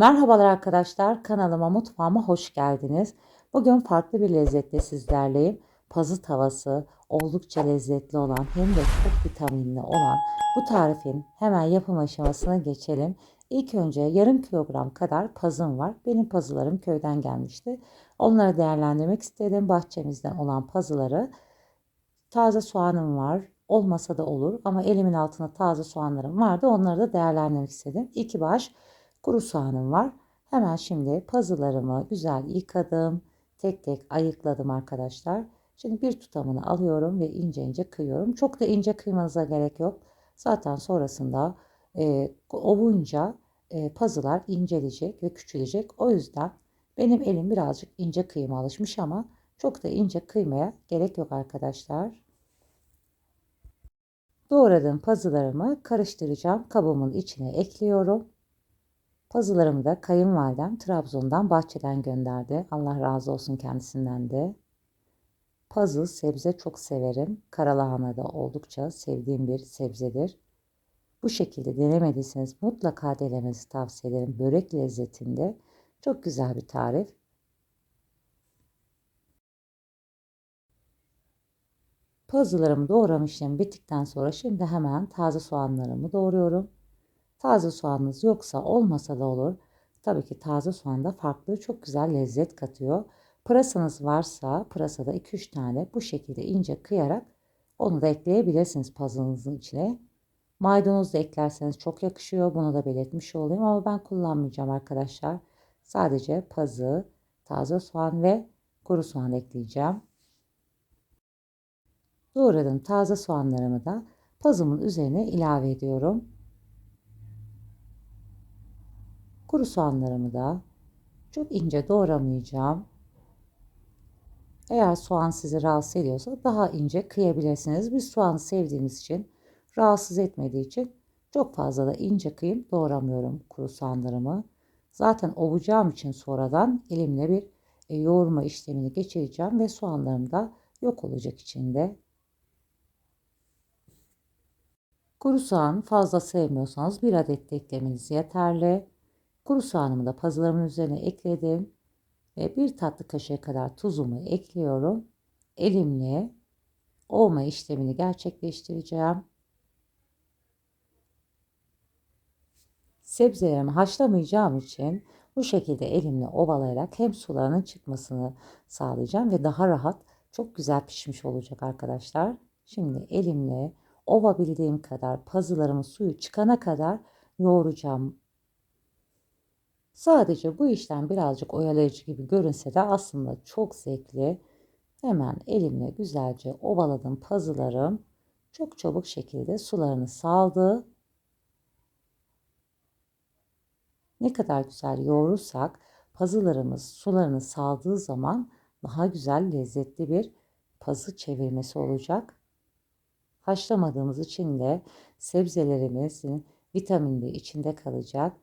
Merhabalar arkadaşlar, kanalıma mutfağıma hoş geldiniz. Bugün farklı bir lezzetle sizlerleyim. Pazı tavası oldukça lezzetli olan hem de çok vitaminli olan bu tarifin hemen yapım aşamasına geçelim. İlk önce yarım kilogram kadar pazım var. Benim pazılarım köyden gelmişti. Onları değerlendirmek istedim. Bahçemizden olan pazıları. Taze soğanım var. Olmasa da olur ama elimin altında taze soğanlarım vardı. Onları da değerlendirmek istedim. İki baş kuru soğanım var. Hemen şimdi pazılarımı güzel yıkadım. Tek tek ayıkladım arkadaşlar. Şimdi bir tutamını alıyorum ve ince ince kıyıyorum. Çok da ince kıymanıza gerek yok. Zaten sonrasında e, ovunca e, pazılar incelecek ve küçülecek. O yüzden benim elim birazcık ince kıyıma alışmış ama çok da ince kıymaya gerek yok arkadaşlar. Doğradığım pazılarımı karıştıracağım. Kabımın içine ekliyorum. Pazılarımı da kayınvalidem Trabzon'dan bahçeden gönderdi. Allah razı olsun kendisinden de. Pazı sebze çok severim. Karalahana da oldukça sevdiğim bir sebzedir. Bu şekilde denemediyseniz mutlaka denemenizi tavsiye ederim. Börek lezzetinde çok güzel bir tarif. Pazılarımı doğramışım bittikten sonra şimdi hemen taze soğanlarımı doğruyorum. Taze soğanınız yoksa olmasa da olur. Tabii ki taze soğan da farklı çok güzel lezzet katıyor. Pırasanız varsa pırasada 2-3 tane bu şekilde ince kıyarak onu da ekleyebilirsiniz pazınızın içine. Maydanoz da eklerseniz çok yakışıyor. Bunu da belirtmiş olayım ama ben kullanmayacağım arkadaşlar. Sadece pazı, taze soğan ve kuru soğan ekleyeceğim. Doğradığım taze soğanlarımı da pazımın üzerine ilave ediyorum. Kuru soğanlarımı da çok ince doğramayacağım. Eğer soğan sizi rahatsız ediyorsa daha ince kıyabilirsiniz. Biz soğanı sevdiğimiz için rahatsız etmediği için çok fazla da ince kıyım doğramıyorum kuru soğanlarımı. Zaten ovacağım için sonradan elimle bir e, yoğurma işlemini geçireceğim ve soğanlarım da yok olacak içinde. Kuru soğan fazla sevmiyorsanız bir adet de eklemeniz yeterli. Kuru soğanımı da pazılarımın üzerine ekledim. Ve bir tatlı kaşığı kadar tuzumu ekliyorum. Elimle ovma işlemini gerçekleştireceğim. Sebzelerimi haşlamayacağım için bu şekilde elimle ovalayarak hem sularının çıkmasını sağlayacağım ve daha rahat çok güzel pişmiş olacak arkadaşlar. Şimdi elimle ovabildiğim kadar pazılarımın suyu çıkana kadar yoğuracağım Sadece bu işlem birazcık oyalayıcı gibi görünse de aslında çok zevkli. Hemen elimle güzelce ovaladım pazılarım. Çok çabuk şekilde sularını saldı. Ne kadar güzel yoğurursak pazılarımız sularını saldığı zaman daha güzel lezzetli bir pazı çevirmesi olacak. Haşlamadığımız için de sebzelerimizin vitamini içinde kalacak.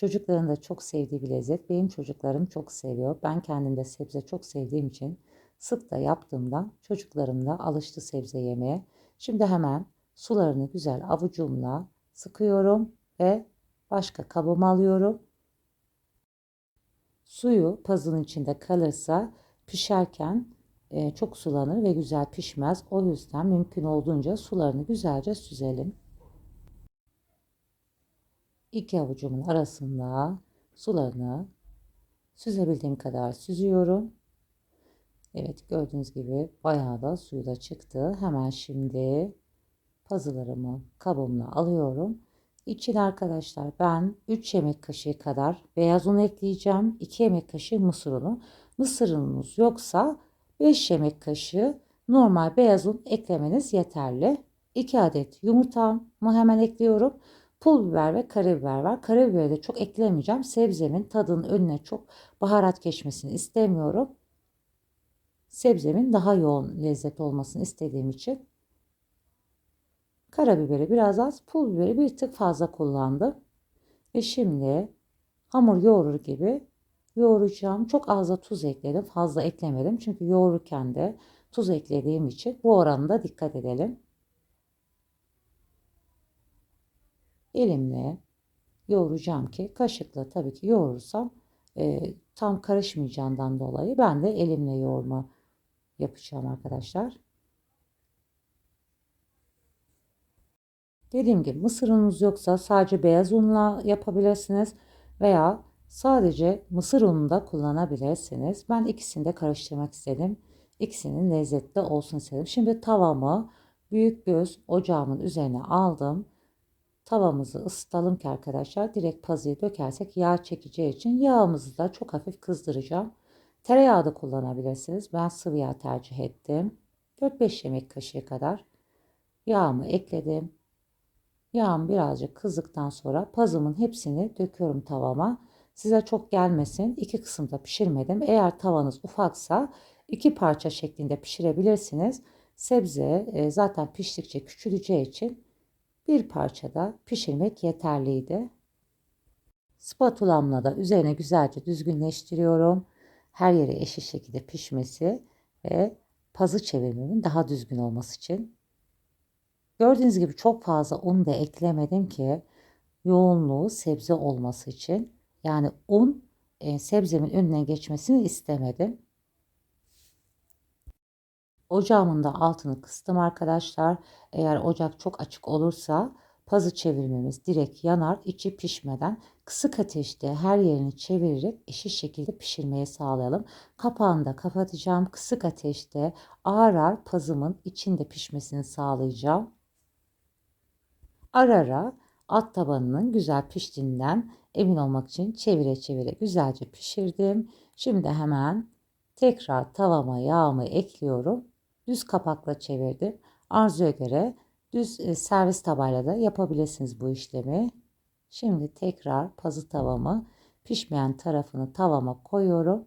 Çocukların da çok sevdiği bir lezzet. Benim çocuklarım çok seviyor. Ben kendim de sebze çok sevdiğim için sık da yaptığımda çocuklarım da alıştı sebze yemeye. Şimdi hemen sularını güzel avucumla sıkıyorum ve başka kabıma alıyorum. Suyu pazın içinde kalırsa pişerken e, çok sulanır ve güzel pişmez. O yüzden mümkün olduğunca sularını güzelce süzelim iki avucumun arasında sularını süzebildiğim kadar süzüyorum. Evet gördüğünüz gibi bayağı da suyu da çıktı. Hemen şimdi pazılarımı kabımla alıyorum. İçine arkadaşlar ben 3 yemek kaşığı kadar beyaz un ekleyeceğim. 2 yemek kaşığı mısır unu. Mısır ununuz yoksa 5 yemek kaşığı normal beyaz un eklemeniz yeterli. 2 adet yumurtamı hemen ekliyorum. Pul biber ve karabiber var. Karabiberi de çok eklemeyeceğim. Sebzemin tadının önüne çok baharat geçmesini istemiyorum. Sebzemin daha yoğun lezzet olmasını istediğim için karabiberi biraz az, pul biberi bir tık fazla kullandım. Ve şimdi hamur yoğurur gibi yoğuracağım. Çok az da tuz ekledim. Fazla eklemedim. Çünkü yoğururken de tuz eklediğim için bu oranında dikkat edelim. Elimle yoğuracağım ki kaşıkla tabii ki yoğurursam e, tam karışmayacağından dolayı ben de elimle yoğurma yapacağım arkadaşlar. Dediğim gibi mısır ununuz yoksa sadece beyaz unla yapabilirsiniz veya sadece mısır ununu da kullanabilirsiniz. Ben ikisini de karıştırmak istedim. İkisinin lezzetli olsun istedim. Şimdi tavamı büyük göz ocağımın üzerine aldım. Tavamızı ısıtalım ki arkadaşlar direkt pazıyı dökersek yağ çekeceği için yağımızı da çok hafif kızdıracağım. Tereyağı da kullanabilirsiniz. Ben sıvı yağ tercih ettim. 4-5 yemek kaşığı kadar yağımı ekledim. Yağım birazcık kızdıktan sonra pazımın hepsini döküyorum tavama. Size çok gelmesin. İki kısımda pişirmedim. Eğer tavanız ufaksa iki parça şeklinde pişirebilirsiniz. Sebze e, zaten piştikçe küçüleceği için bir parçada pişirmek yeterliydi. Spatulamla da üzerine güzelce düzgünleştiriyorum. Her yere eşit şekilde pişmesi ve pazı çevirmemin daha düzgün olması için. Gördüğünüz gibi çok fazla un da eklemedim ki yoğunluğu sebze olması için. Yani un e, sebzemin önüne geçmesini istemedim. Ocağımın da altını kıstım arkadaşlar. Eğer ocak çok açık olursa pazı çevirmemiz direkt yanar. içi pişmeden kısık ateşte her yerini çevirerek eşit şekilde pişirmeye sağlayalım. Kapağını da kapatacağım. Kısık ateşte ağır ağır pazımın içinde pişmesini sağlayacağım. Ara ara alt tabanının güzel piştiğinden emin olmak için çevire çevire güzelce pişirdim. Şimdi hemen tekrar tavama yağımı ekliyorum. Düz kapakla çevirdim. Arzuya göre düz e, servis tabağıyla da yapabilirsiniz bu işlemi. Şimdi tekrar pazı tavamı pişmeyen tarafını tavama koyuyorum.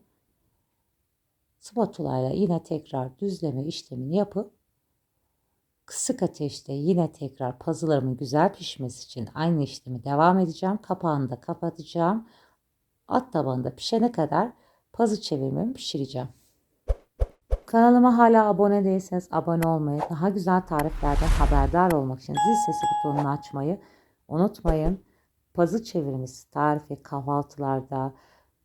Spatula ile yine tekrar düzleme işlemini yapıp Kısık ateşte yine tekrar pazılarımın güzel pişmesi için aynı işlemi devam edeceğim. Kapağını da kapatacağım. Alt tabanında pişene kadar pazı çevirmemi pişireceğim. Kanalıma hala abone değilseniz abone olmayı, daha güzel tariflerden haberdar olmak için zil sesi butonunu açmayı unutmayın. Pazı çevirmesi tarifi kahvaltılarda,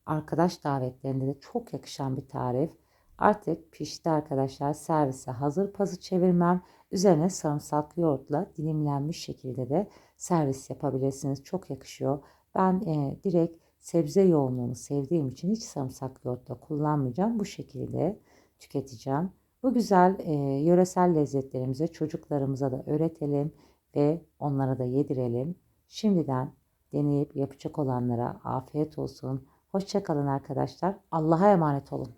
arkadaş davetlerinde de çok yakışan bir tarif. Artık pişti arkadaşlar. Servise hazır pazı çevirmem. Üzerine sarımsaklı yoğurtla dilimlenmiş şekilde de servis yapabilirsiniz. Çok yakışıyor. Ben e, direkt sebze yoğunluğunu sevdiğim için hiç sarımsaklı yoğurtla kullanmayacağım. Bu şekilde tüketeceğim. Bu güzel e, yöresel lezzetlerimizi çocuklarımıza da öğretelim ve onlara da yedirelim. Şimdiden deneyip yapacak olanlara afiyet olsun. Hoşçakalın arkadaşlar. Allah'a emanet olun.